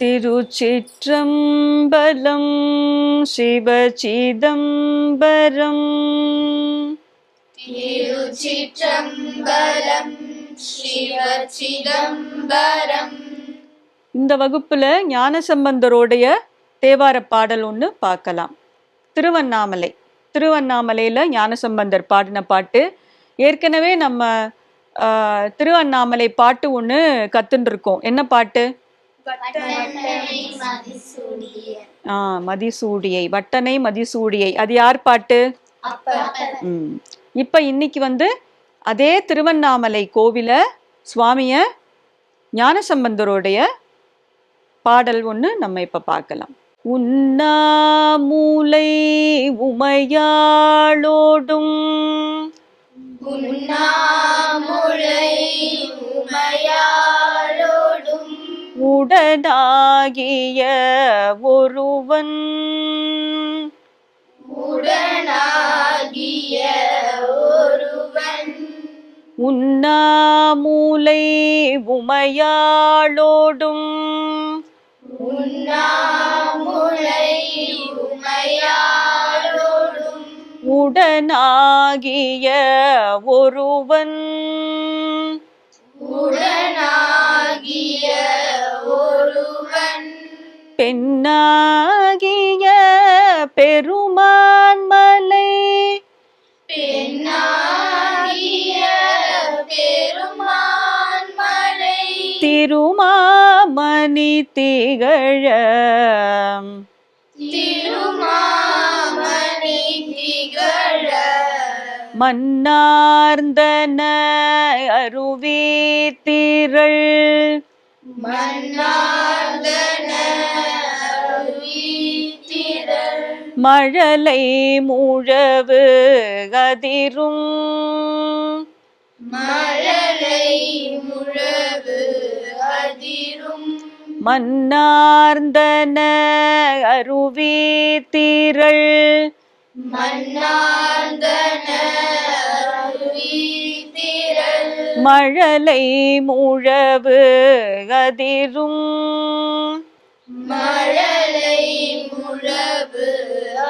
திருச்சிற்றம்பலம் சிவசிதம்பரம். திருச்சிற்றம்பலம் சிவச்சிதம்பரம் இந்த வகுப்புல ஞானசம்பந்தரோடைய தேவார பாடல் ஒன்று பார்க்கலாம். திருவண்ணாமலை. திருவண்ணாமலையில் ஞானசம்பந்தர் பாடின பாட்டு. ஏற்கனவே நம்ம திருவண்ணாமலை பாட்டு ஒன்று கத்துன்னு இருக்கோம் என்ன பாட்டு? மதிசூடிய. ஆ மதிசூடியை வட்டனை மதிசூடியை. அது யார் பாட்டு? இப்போ இன்னைக்கு வந்து அதே திருவண்ணாமலை கோவில சுவாமிய ஞானசம்பந்தருடைய பாடல் ஒன்று நம்ம இப்போ பார்க்கலாம். உண்ணாமூலை உமையாளோடும் உண்ணாமுலை உமையாளோடும் உடனாகிய ஒருவன். உடனாகிய ஒருவன். உண்ணாமூலை உமையாளோடும். உண்ணாமுலை உமையாளோடும். உடனாகிய ஒருவன். பெண்ணாகிய பெருமான் மலை. பெண்ணாகிய பெருமான் மலை. திருமாமணி திகழ. திருமாமணி திகழ. மன்னார்ந்தன அருவி திரள். மன்னார்தன மழலை முழவு அதிரும் மழலை முழவு அதிரும் மன்னார்ந்தன அருவி திரள் மன்னார்தன அருவித்திரள் மழலை முழவு அதிரும் மழலை முழவு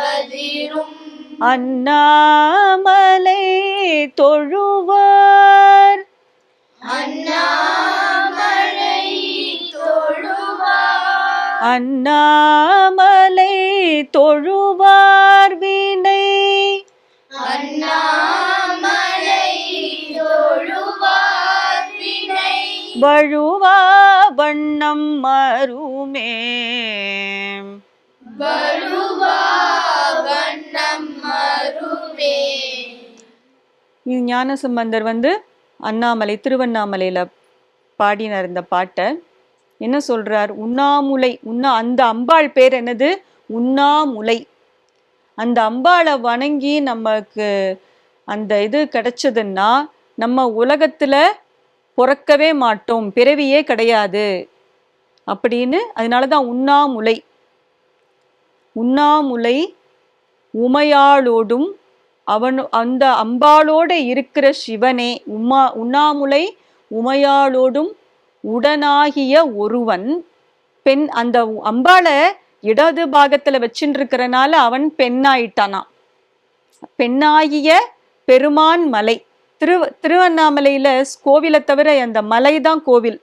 அதிரும். அண்ணாமலை தொழுவார். அண்ணாமலை தொழுவார். அண்ணாமலை தொழுவார் வினை அண்ணாமலை தொழுவார் வினை வழுவா வண்ணம் மருமே இது ஞானசம்பந்தர் வந்து அண்ணாமலை திருவண்ணாமலையில பாடினார் இந்த பாட்டை. என்ன சொல்றார்? உண்ணாமுலை உண்ணா அந்த அம்பாள் பேர் என்னது? உண்ணாமுலை. அந்த அம்பாளை வணங்கி நமக்கு அந்த இது கிடைச்சதுன்னா நம்ம உலகத்துல பிறக்கவே மாட்டோம் பிறவியே கிடையாது அப்படின்னு அதனால தான் உண்ணாமுலை. உண்ணாமுலை உமையாளோடும் அவன் அந்த அம்பாளோட இருக்கிற சிவனே. உமா உண்ணாமுலை உமையாளோடும் உடனாகிய ஒருவன். பெண் அந்த அம்பாளை இடது பாகத்துல வச்சுருக்கிறனால அவன் பெண்ணாயிட்டானான் பெண்ணாகிய பெருமான் மலை. திரு திருவண்ணாமலையில் கோவிலை தவிர அந்த மலை தான் கோவில்.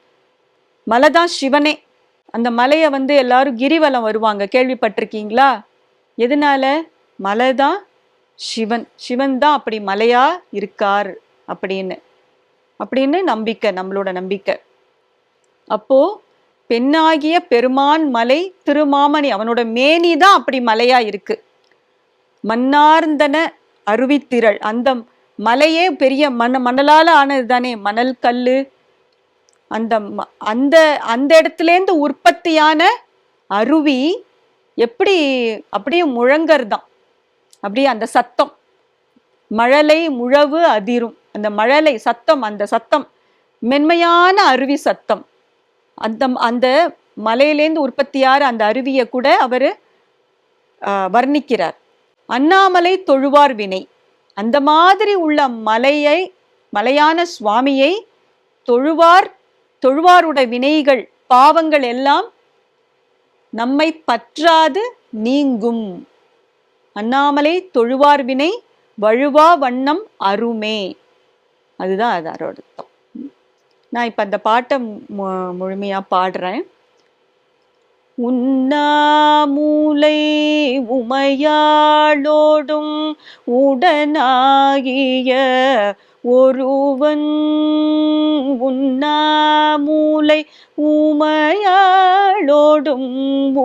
மலை தான் சிவனே. அந்த மலையை வந்து எல்லாரும் கிரிவலம் வருவாங்க. கேள்விப்பட்டிருக்கீங்களா? எதனால? மலை தான் சிவன். சிவன் தான் அப்படி மலையா இருக்கார் அப்படின்னு. அப்படின்னு நம்பிக்கை நம்மளோட நம்பிக்கை. அப்போ பெண்ணாகிய பெருமான் மலை திருமாமணி அவனோட மேனி தான் அப்படி மலையா இருக்கு. மன்னார்ந்தன அருவித்திரள். அந்த மலையே பெரிய மண மணலால் ஆனது தானே. மணல் கல் அந்த ம- அந்த அந்த இடத்துலேருந்து உற்பத்தியான அருவி எப்படி அப்படியே முழங்கறதாம் அப்படியே அந்த சத்தம். மழலை முழவு அதிரும். அந்த மழலை சத்தம் அந்த சத்தம். மென்மையான அருவி சத்தம். அந்த அந்த மலையிலேருந்து உற்பத்தியார அந்த அருவியை கூட அவர் வர்ணிக்கிறார். அண்ணாமலை தொழுவார் வினை. அந்த மாதிரி உள்ள மலையை மலையான சுவாமியை தொழுவார் தொழுவாருடைய வினைகள் பாவங்கள் எல்லாம் நம்மை பற்றாது நீங்கும். அண்ணாமலை தொழுவார் வினை வழுவா வண்ணம் அருமே. அதுதான் அது அதோட அர்த்தம். நான் இப்போ அந்த பாட்டை மு- பாடுறேன். உண்ணாமூலை உமையாளோடும் உடனாகிய ஒருவன் உண்ணாமூலை உமையாளோடும்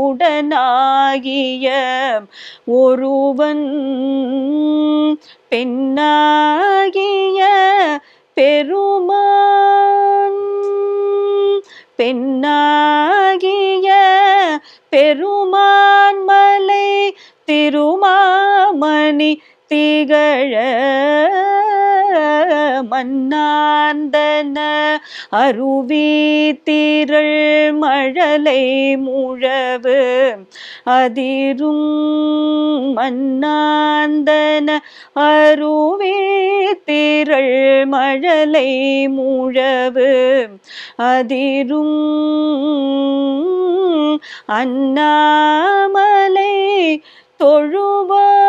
உடனாகிய ஒருவன் பெண்ணாகிய பெருமான் பெண்ணா திருமாமணி திகழ மன்னாந்தன. அருவி திரள் மழலை முழவு அதிரும் மன்னாந்தன. அருவி திரள் மழலை முழவு அதிரும் அண்ணாமலை தொழுவார்.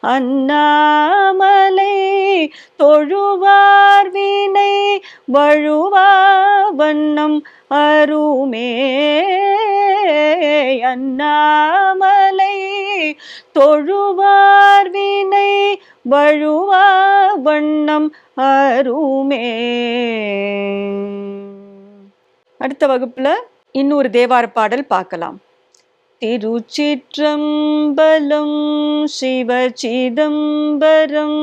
அண்ணாமலை தொழுவார் வீணை வழுவா வண்ணம் அருமே. அண்ணாமலை தொழுவார் வினை வழுவா வண்ணம் அருமே. அடுத்த வகுப்புல இன்னொரு தேவார பாடல் பார்க்கலாம். திருச்சிற்றம்பலம் சிவச்சிதம்பரம்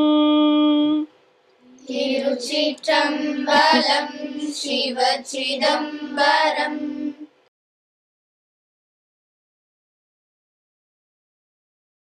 திருச்சிற்றம்பலம் சிவ சிதம்பரம்